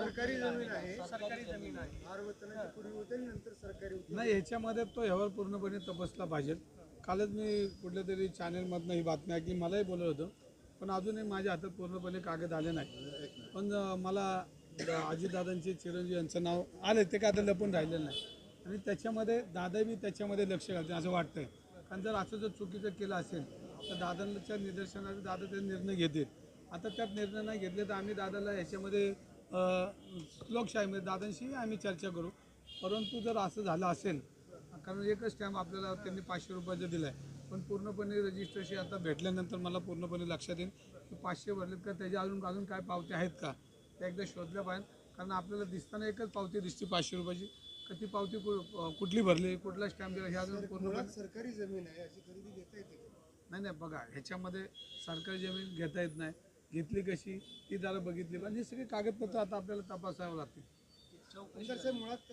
सरकारी जमीन आहे. सरकारी जमीन आहे. पूर्वी होते नंतर सरकारी नाही ह्याच्यामध्ये तो ह्यावर पूर्णपणे तपासला पाहिजे. कालच मी कुठल्या तरी चॅनेलमधनं ही बातमी ऐकली मलाही बोललं होतं. पण अजूनही माझ्या हातात पूर्णपणे कागद आले नाही पण मला अजितदादांचे चिरंजीव यांचं नाव आलं ते काय आता लपून राहिलेलं नाही. आणि त्याच्यामध्ये दादा बी त्याच्यामध्ये लक्ष घालते असं वाटतंय. कारण जर असं जर चुकीचं केलं असेल तर दादांच्या निदर्शनाचा दादा ते निर्णय घेतील. आता त्यात निर्णय नाही घेतले तर आम्ही दादाला ह्याच्यामध्ये लोकशाहीमध्ये दादांशी आम्ही चर्चा करू. परंतु जर असं झालं असेल कारण एकच स्टॅम्प आपल्याला त्यांनी पाचशे रुपयाचा दिला आहे पण पूर्णपणे रजिस्ट्रेशन आता भेटल्यानंतर मला पूर्णपणे लक्षात येईल की पाचशे भरलेत का त्याच्या अजून अजून काय पावत्या आहेत का? त्या एकदा शोधल्या पाहिजे. कारण आपल्याला दिसताना एकच पावती दिसते पाचशे रुपयाची. का ती पावती कुठली भरली कुठला स्टॅम्प दिला हे अजून पूर्णपणे सरकारी जमीन आहे अशी खरेदी घेता येते? नाही नाही बघा ह्याच्यामध्ये सरकारी जमीन घेता येत नाही. घेतली कशी ती जरा बघितली. पाहिजे हे सगळे कागदपत्र आता आपल्याला तपासावं लागतील. आमदार साहेब मुळात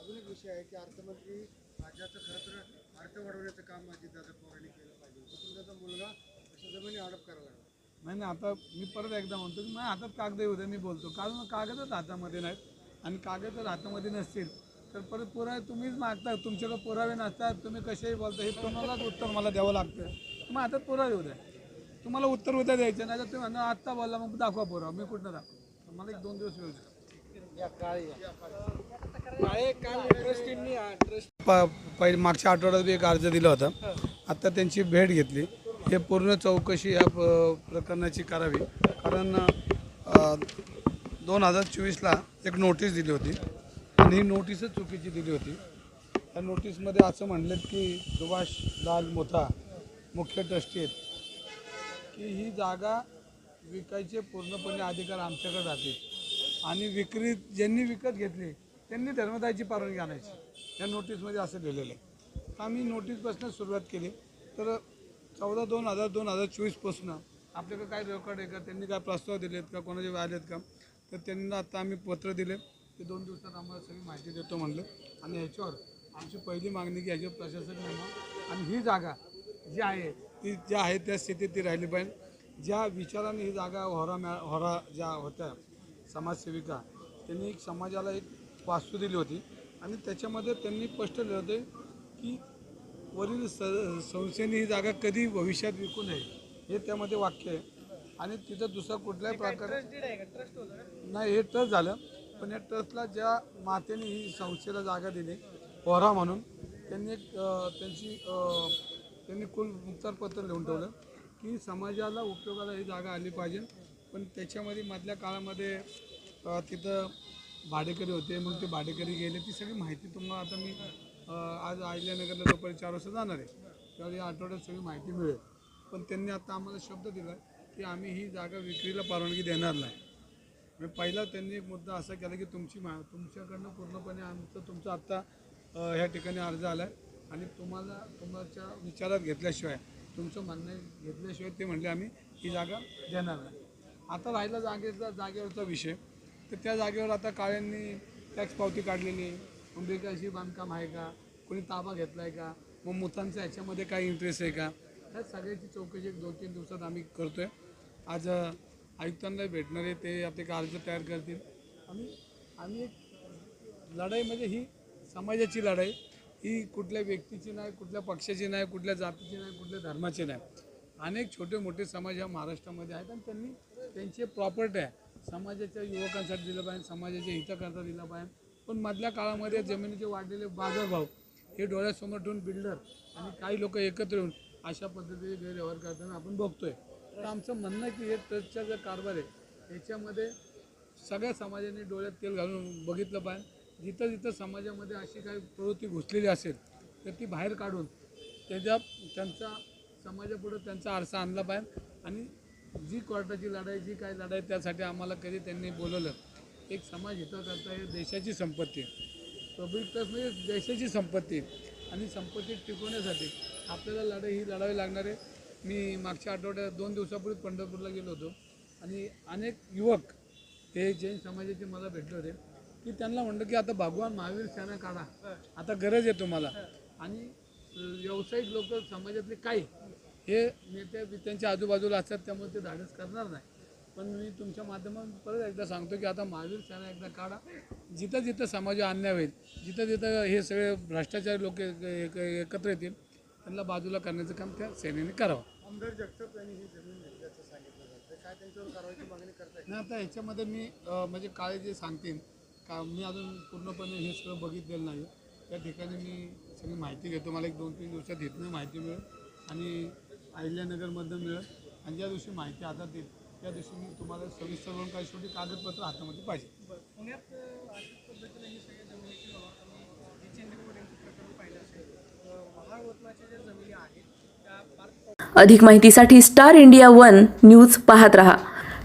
अजून एक विषय आहे की अर्थमंत्री राज्याचं खरं तर अर्थ वाढवण्याचं काम अजितदादा पवारांनी केलं पाहिजे. पण त्याचा मुलगा अशा जमिनी हडप करायला लागला. नाही नाही आता मी परत एकदा म्हणतो की माझ्या हातात कागद उद्या मी बोलतो. कारण कागदच हातामध्ये नाहीत आणि कागद जर हातामध्ये नसतील तर परत पुरावे तुम्हीच मागता तुमच्याकडे पुरावे नसतात तुम्ही कसेही बोलता हे तुम्हालाच उत्तर मला द्यावं लागतं. मग हातात पुरावे उद्या तुम्हाला उत्तर उद्या द्यायचं नाही तर तुम्ही म्हणा आत्ता बोलला मग दाखवा पुरावा मी कुठनं दाखवा? मला एक दोन दिवस वेळ. प- पहिले मागच्या आठवड्यात एक अर्ज दिला होता. आता त्यांची भेट घेतली. हे पूर्ण चौकशी या प्रकरणाची करावी. कारण दोन हजार चोवीसला एक नोटीस दिली होती. आणि ही नोटीसच चुकीची दिली होती. त्या नोटीसमध्ये असं म्हणलं की सुभाष लाल मोथा मुख्य ट्रस्टी आहेत. की ही जागा विकायचे पूर्णपणे अधिकार आमच्याकडे राहतील. आणि विक्री ज्यांनी विकत घेतली त्यांनी धर्मदायची परवानगी आणायची. या नोटीसमध्ये असं लिहिलेलं आहे. तर आम्ही नोटीसपासून सुरुवात केली. तर चौदा दोन हजार दोन हजार चोवीसपासून आपल्याकडे काय रेकॉर्ड आहे का? त्यांनी काय प्रस्ताव दिलेत का? कोणाचे आलेत का? तर त्यांना आता आम्ही पत्र दिले. ते दोन दिवसात आम्हाला सगळी माहिती देतो म्हणलं. आणि ह्याच्यावर आमची पहिली मागणी की ह्याच्यावर प्रशासक नेमा. आणि ही जागा जी आहे ती ज्या आहे त्या स्थितीत ती राहिली पाहिजे. ज्या विचाराने ही जागा होरा मॅ होरा ज्या होत्या समाजसेविका त्यांनी एक समाजाला एक वास्तू दिली होती. आणि त्याच्यामध्ये त्यांनी स्पष्ट लिहिलं होते की वरील स संस्थेने ही जागा कधी भविष्यात विकू नये हे त्यामध्ये वाक्य आहे. आणि तिथं दुसरा कुठल्याही प्रकारे नाही हे ट्रस्ट झालं. पण या ट्रस्टला ज्या मातेने ही संस्थेला जागा दिली पोहरा म्हणून त्यांनी एक त्यांची त्यांनी कुल मुक्तारपत्र लिहून ठेवलं की समाजाला उपयोगाला ही जागा आली पाहिजे. पण त्याच्यामध्ये मधल्या काळामध्ये तिथं भाडेकरी होते मग ते भाडेकरी गेले. ती सगळी माहिती तुम्हाला आता मी आज आयल्यानगरला दुपारी चार वाजता जाणार आहे त्यावर या आठवड्यात सगळी माहिती मिळेल. पण त्यांनी आता आम्हाला शब्द दिला की आम्ही ही जागा विक्रीला परवानगी देणार नाही. म्हणजे पहिला त्यांनी एक मुद्दा असा केला की तुमची मा तुमच्याकडनं पूर्णपणे आमचं तुमचा आत्ता ह्या ठिकाणी अर्ज आला आहे आणि तुम्हाला तुमच्या विचारात घेतल्याशिवाय तुमचं म्हणणं घेतल्याशिवाय ते म्हणले आम्ही ही जागा देणार नाही. आता राहिला जागेचा जागेवरचा विषय. तर त्या जागेवर आता काळ्यांनी टॅक्स पावती काढलेली अंबिकाशी बांधकाम आहे का? कोणी ताबा घेतला आहे का? मग मुतांचा ह्याच्यामध्ये काय इंटरेस्ट आहे का? ह्या सगळ्याची चौकशी एक दोन तीन दिवसात आम्ही करतोय. आज आयुक्तांना भेटणार आहे. ते आपले एक अर्ज तयार करतील. आणि आम्ही एक लढाई म्हणजे ही समाजाची लढाई. ही कुठल्या व्यक्तीची नाही कुठल्या पक्षाची नाही कुठल्या जातीची नाही कुठल्या धर्माची नाही. अनेक छोटे मोठे समाज ह्या महाराष्ट्रामध्ये आहेत आणि त्यांनी त्यांचे प्रॉपर्टी आहे. समाजाच्या युवकांसाठी दिलं पाहिजे समाजाच्या हिताकरता दिलं पाहिजे. पण मधल्या काळामध्ये जमिनीचे वाढलेले बाजारभाव हे डोळ्यासमोर ठेवून बिल्डर आणि काही लोक एकत्र येऊन अशा पद्धतीने गैरव्यवहार करताना आपण बघतोय. तर आमचं म्हणणं आहे की हे ट्रस्टचा जो कारभार आहे याच्यामध्ये सगळ्या समाजाने डोळ्यात तेल घालून बघितलं पाहिजे. जिथं जिथं समाजामध्ये अशी काही प्रवृत्ती घुसलेली असेल तर ती बाहेर काढून त्याच्या त्यांचा समाजापुढं त्यांचा आरसा आणला पाहिजे. आणि जी कोर्टाची लढाई जी काही लढाई त्यासाठी आम्हाला कधी त्यांनी बोलवलं एक समाज हिताकरता हे देशाची संपत्ती आहे. म्हणजे देशाची संपत्ती आणि संपत्ती टिकवण्यासाठी आपल्याला लढाई ही लढावी लागणार आहे. मी मागच्या आठवड्यात दोन दिवसापूर्वी पंढरपूरला गेलो होतो. आणि अनेक युवक हे जैन समाजाचे मला भेटले होते. की त्यांना म्हणलं की आता भगवान महावीर सेना काढा. आता गरज आहे तुम्हाला. आणि व्यावसायिक लोक समाजातले काही हे नेत्या त्यांच्या आजूबाजूला असतात त्यामुळे ते धाडस करणार नाही. पण मी तुमच्या माध्यमातून परत एकदा सांगतो की आता महावीर सेना एकदा काढा. जिथं जिथं समाज अन्याय होईल जिथं जिथं हे सगळे भ्रष्टाचारी लोक एकत्र येतील त्यांना बाजूला करण्याचं काम त्या सेनेने करावं. आमदार जगताप यांनी ही जमीन घेतल्याचं सांगितलं. जातं काय त्यांच्यावर कारवाईची मागणी नाही आता ह्याच्यामध्ये मी म्हणजे काळे जे सांगतील का मी अजून पूर्णपणे हे सगळं बघितलेलं नाही. त्या ठिकाणी मी सगळी माहिती घेतो. मला एक दोन तीन दिवसात इथनं माहिती मिळेल आणि अहिल्यानगरमधनं मिळेल. आणि ज्या दिवशी माहिती हातात येईल त्या दिवशी मी तुम्हाला सविस्तर करून काही शेवटी कागदपत्र हातामध्ये पाहिजे. अधिक माहितीसाठी स्टार इंडिया वन न्यूज पाहत रहा.